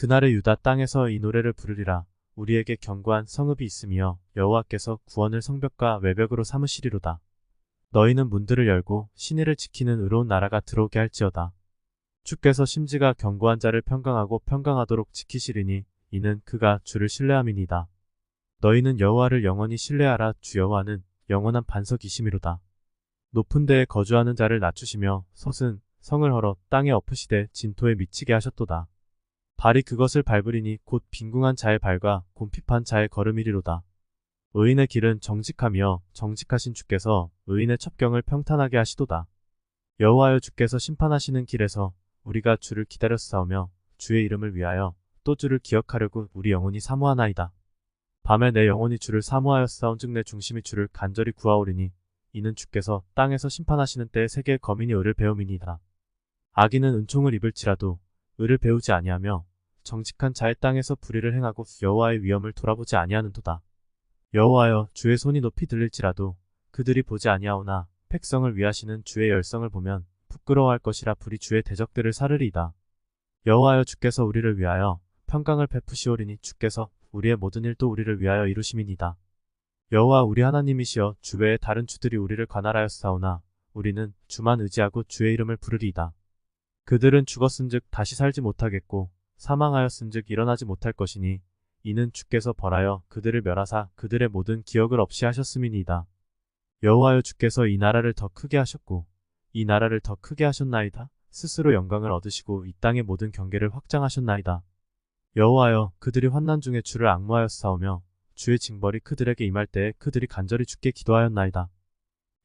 그날의 유다 땅에서 이 노래를 부르리라. 우리에게 견고한 성읍이 있으며 여호와께서 구원을 성벽과 외벽으로 삼으시리로다. 너희는 문들을 열고 신의를 지키는 의로운 나라가 들어오게 할지어다. 주께서 심지가 견고한 자를 평강하고 평강하도록 지키시리니 이는 그가 주를 신뢰함이니이다. 너희는 여호와를 영원히 신뢰하라. 주 여호와는 영원한 반석이심이로다. 높은 데에 거주하는 자를 낮추시며 솟은 성을 헐어 땅에 엎으시되 진토에 미치게 하셨도다. 발이 그것을 밟으리니 곧 빈궁한 자의 발과 곰핍한 자의 걸음이리로다. 의인의 길은 정직하며 정직하신 주께서 의인의 첩경을 평탄하게 하시도다. 여호와여 주께서 심판하시는 길에서 우리가 주를 기다렸사오며 주의 이름을 위하여 또 주를 기억하려고 우리 영혼이 사모하나이다. 밤에 내 영혼이 주를 사모하였사온즉 내 중심이 주를 간절히 구하오리니 이는 주께서 땅에서 심판하시는 때에 세계의 거민이 의를 배움이니이다. 악인은 은총을 입을지라도 의를 배우지 아니하며 정직한 자의 땅에서 불의를 행하고 여호와의 위엄을 돌아보지 아니하는도다. 여호와여 주의 손이 높이 들릴지라도 그들이 보지 아니하오나 백성을 위하시는 주의 열성을 보면 부끄러워할 것이라 불이 주의 대적들을 사르리이다. 여호와여 주께서 우리를 위하여 평강을 베푸시오리니 주께서 우리의 모든 일도 우리를 위하여 이루심이니이다. 여호와 우리 하나님이시여 주 외에 다른 주들이 우리를 관할하였사오나 우리는 주만 의지하고 주의 이름을 부르리이다. 그들은 죽었은즉 다시 살지 못하겠고 사망하였은즉 일어나지 못할 것이니 이는 주께서 벌하여 그들을 멸하사 그들의 모든 기억을 없이 하셨음이니이다. 여호와여 주께서 이 나라를 더 크게 하셨고 이 나라를 더 크게 하셨나이다. 스스로 영광을 얻으시고 이 땅의 모든 경계를 확장하셨나이다. 여호와여 그들이 환난 중에 주를 악무하였사오며 주의 징벌이 그들에게 임할 때에 그들이 간절히 주께 기도하였나이다.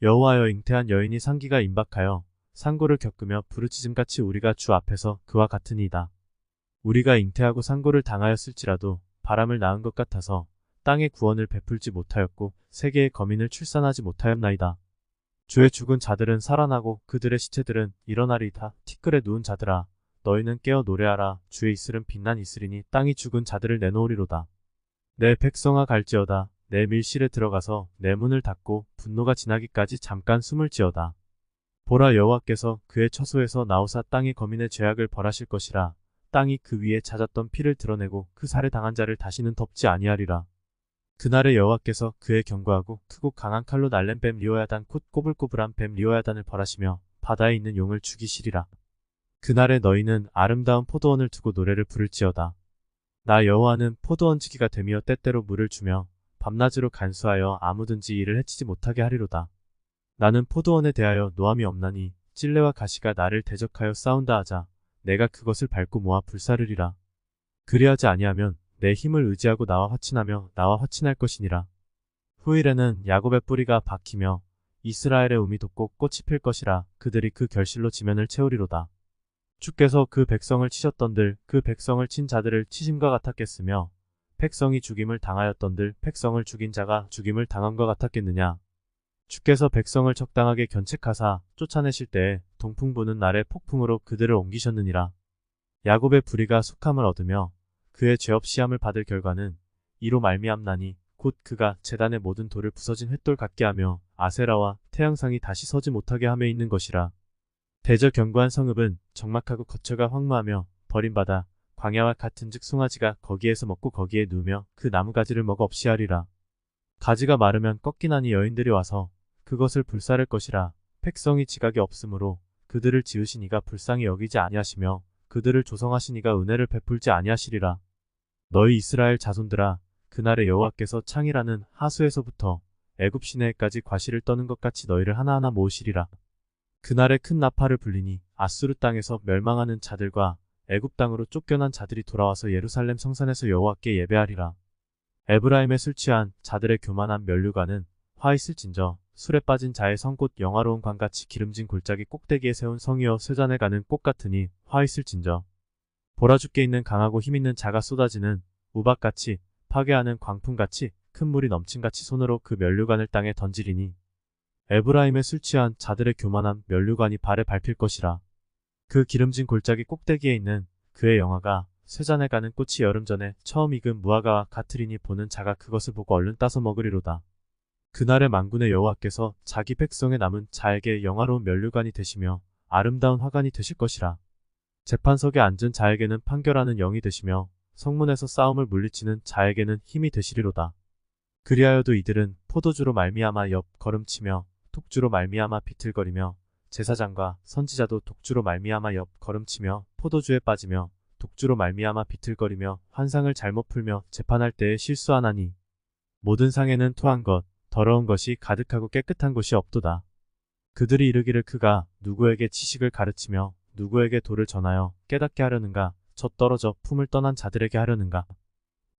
여호와여 잉태한 여인이 상기가 임박하여 상고를 겪으며 부르짖음같이 우리가 주 앞에서 그와 같으니이다. 우리가 잉태하고 상고를 당하였을지라도 바람을 낳은 것 같아서 땅의 구원을 베풀지 못하였고 세계의 거민을 출산하지 못하였나이다. 주의 죽은 자들은 살아나고 그들의 시체들은 일어나리이다. 티끌에 누운 자들아 너희는 깨어 노래하라. 주의 이슬은 빛난 이슬이니 땅이 죽은 자들을 내놓으리로다. 내 백성아 갈지어다. 내 밀실에 들어가서 내 문을 닫고 분노가 지나기까지 잠깐 숨을 지어다. 보라 여호와께서 그의 처소에서 나오사 땅의 거민의 죄악을 벌하실 것이라. 땅이 그 위에 찾았던 피를 드러내고 그 살해 당한 자를 다시는 덮지 아니하리라. 그날에 여호와께서 그의 견고하고 크고 강한 칼로 날랜 뱀 리오야단 콧 꼬불꼬불한 뱀 리오야단을 벌하시며 바다에 있는 용을 죽이시리라. 그날에 너희는 아름다운 포도원을 두고 노래를 부를지어다. 나 여호와는 포도원 지기가 되며 때때로 물을 주며 밤낮으로 간수하여 아무든지 이를 해치지 못하게 하리로다. 나는 포도원에 대하여 노함이 없나니 찔레와 가시가 나를 대적하여 싸운다 하자 내가 그것을 밟고 모아 불사르리라. 그리하지 아니하면 내 힘을 의지하고 나와 화친하며 나와 화친할 것이니라. 후일에는 야곱의 뿌리가 박히며 이스라엘의 우미 돋고 꽃이 필 것이라 그들이 그 결실로 지면을 채우리로다. 주께서 그 백성을 치셨던들 그 백성을 친 자들을 치심과 같았겠으며 백성이 죽임을 당하였던들 백성을 죽인 자가 죽임을 당한과 같았겠느냐. 주께서 백성을 적당하게 견책하사 쫓아내실 때에 동풍 부는 날에 폭풍으로 그들을 옮기셨느니라. 야곱의 불의가 속함을 얻으며 그의 죄 없이 함을 받을 결과는 이로 말미암나니 곧 그가 재단의 모든 돌을 부서진 횃돌 같게 하며 아세라와 태양상이 다시 서지 못하게 함에 있는 것이라. 대저 견고한 성읍은 적막하고 거처가 황무하며 버림받아 광야와 같은 즉 송아지가 거기에서 먹고 거기에 누우며 그 나무가지를 먹어 없이 하리라. 가지가 마르면 꺾이나니 여인들이 와서 그것을 불사를 것이라 백성이 지각이 없으므로 그들을 지으시니가 불쌍히 여기지 아니하시며 그들을 조성하시니가 은혜를 베풀지 아니하시리라. 너희 이스라엘 자손들아 그날에 여호와께서 창이라는 하수에서부터 애굽 시내까지 과실을 떠는 것 같이 너희를 하나하나 모으시리라. 그날에 큰 나팔을 불리니 아수르 땅에서 멸망하는 자들과 애굽 땅으로 쫓겨난 자들이 돌아와서 예루살렘 성산에서 여호와께 예배하리라. 에브라임에 술 취한 자들의 교만한 면류관은 화 있을진저 술에 빠진 자의 성꽃 영화로운 관같이 기름진 골짜기 꼭대기에 세운 성이여 쇠잔에 가는 꽃 같으니 화 있을진저 보라 죽게 있는 강하고 힘있는 자가 쏟아지는 우박같이 파괴하는 광풍같이 큰 물이 넘친같이 손으로 그 면류관을 땅에 던지리니 에브라임에 술 취한 자들의 교만한 면류관이 발에 밟힐 것이라 그 기름진 골짜기 꼭대기에 있는 그의 영화가 쇠잔에 가는 꽃이 여름 전에 처음 익은 무화과와 같으리니 보는 자가 그것을 보고 얼른 따서 먹으리로다. 그날의 만군의 여호와께서 자기 백성의 남은 자에게 영화로운 면류관이 되시며 아름다운 화관이 되실 것이라. 재판석에 앉은 자에게는 판결하는 영이 되시며 성문에서 싸움을 물리치는 자에게는 힘이 되시리로다. 그리하여도 이들은 포도주로 말미암아 옆 걸음치며 독주로 말미암아 비틀거리며 제사장과 선지자도 독주로 말미암아 옆 걸음치며 포도주에 빠지며 독주로 말미암아 비틀거리며 환상을 잘못 풀며 재판할 때에 실수하나니 모든 상에는 토한 것 더러운 것이 가득하고 깨끗한 곳이 없도다. 그들이 이르기를 그가 누구에게 지식을 가르치며 누구에게 도를 전하여 깨닫게 하려는가 저 떨어져 품을 떠난 자들에게 하려는가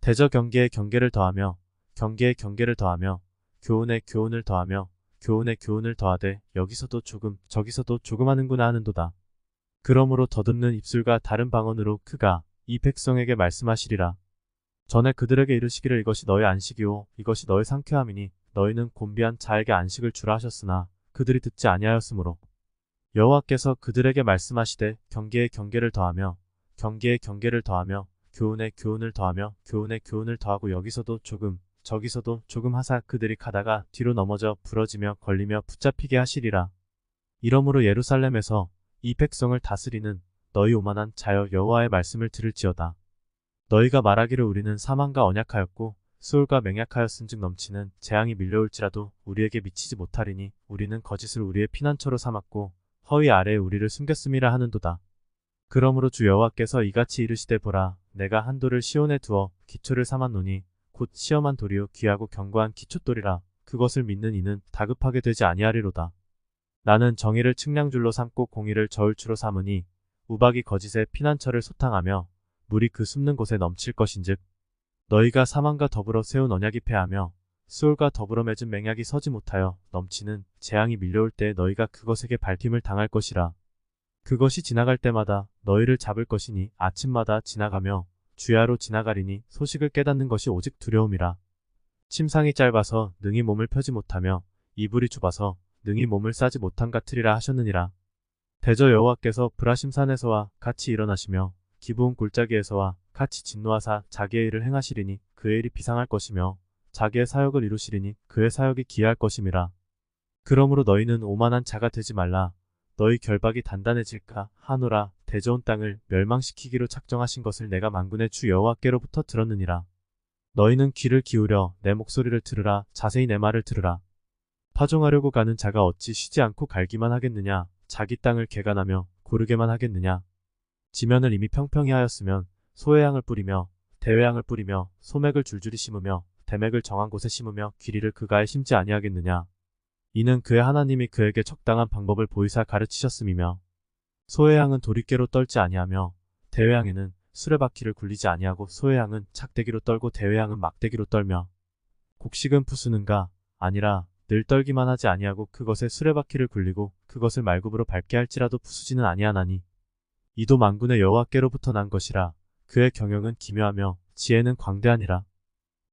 대저 경계에 경계를 더하며 경계에 경계를 더하며 교훈에 교훈을 더하며 교훈에 교훈을 더하되 여기서도 조금 저기서도 조금 하는구나 하는도다. 그러므로 더듬는 입술과 다른 방언으로 그가 이 백성에게 말씀하시리라. 전에 그들에게 이르시기를 이것이 너의 안식이요 이것이 너의 상쾌함이니 너희는 곤비한 자에게 안식을 주라 하셨으나 그들이 듣지 아니하였으므로 여호와께서 그들에게 말씀하시되 경계에 경계를 더하며 경계에 경계를 더하며 교훈에 교훈을 더하며 교훈에 교훈을 더하고 여기서도 조금 저기서도 조금 하사 그들이 가다가 뒤로 넘어져 부러지며 걸리며 붙잡히게 하시리라. 이러므로 예루살렘에서 이 백성을 다스리는 너희 오만한 자여 여호와의 말씀을 들을지어다. 너희가 말하기를 우리는 사망과 언약하였고 수울과 맹약하였은즉 넘치는 재앙이 밀려올지라도 우리에게 미치지 못하리니 우리는 거짓을 우리의 피난처로 삼았고 허위 아래에 우리를 숨겼음이라 하는도다. 그러므로 주 여호와께서 이같이 이르시되 보라 내가 한 돌을 시온에 두어 기초를 삼았노니 곧 시험한 돌이요 귀하고 견고한 기초돌이라 그것을 믿는 이는 다급하게 되지 아니하리로다. 나는 정의를 측량줄로 삼고 공의를 저울추로 삼으니 우박이 거짓의 피난처를 소탕하며 물이 그 숨는 곳에 넘칠 것인즉 너희가 사망과 더불어 세운 언약이 패하며 수울과 더불어 맺은 맹약이 서지 못하여 넘치는 재앙이 밀려올 때 너희가 그것에게 밟힘을 당할 것이라. 그것이 지나갈 때마다 너희를 잡을 것이니 아침마다 지나가며 주야로 지나가리니 소식을 깨닫는 것이 오직 두려움이라. 침상이 짧아서 능히 몸을 펴지 못하며 이불이 좁아서 능히 몸을 싸지 못한 같으리라 하셨느니라. 대저 여호와께서 브라심산에서와 같이 일어나시며 기부온 골짜기에서와 같이 진노하사 자기의 일을 행하시리니 그의 일이 비상할 것이며 자기의 사역을 이루시리니 그의 사역이 기이할 것임이라. 그러므로 너희는 오만한 자가 되지 말라. 너희 결박이 단단해질까 하노라 대저온 땅을 멸망시키기로 작정하신 것을 내가 만군의 주 여호와께로부터 들었느니라. 너희는 귀를 기울여 내 목소리를 들으라 자세히 내 말을 들으라. 파종하려고 가는 자가 어찌 쉬지 않고 갈기만 하겠느냐 자기 땅을 개간하며 고르게만 하겠느냐 지면을 이미 평평히 하였으면 소외양을 뿌리며 대외양을 뿌리며 소맥을 줄줄이 심으며 대맥을 정한 곳에 심으며 귀리를 그가에 심지 아니하겠느냐? 이는 그의 하나님이 그에게 적당한 방법을 보이사 가르치셨음이며 소외양은 도리깨로 떨지 아니하며 대외양에는 수레바퀴를 굴리지 아니하고 소외양은 착대기로 떨고 대외양은 막대기로 떨며 곡식은 부수는가? 아니라 늘 떨기만 하지 아니하고 그것에 수레바퀴를 굴리고 그것을 말굽으로 밟게 할지라도 부수지는 아니하나니 이도 만군의 여호와께로부터 난 것이라 그의 경영은 기묘하며 지혜는 광대하니라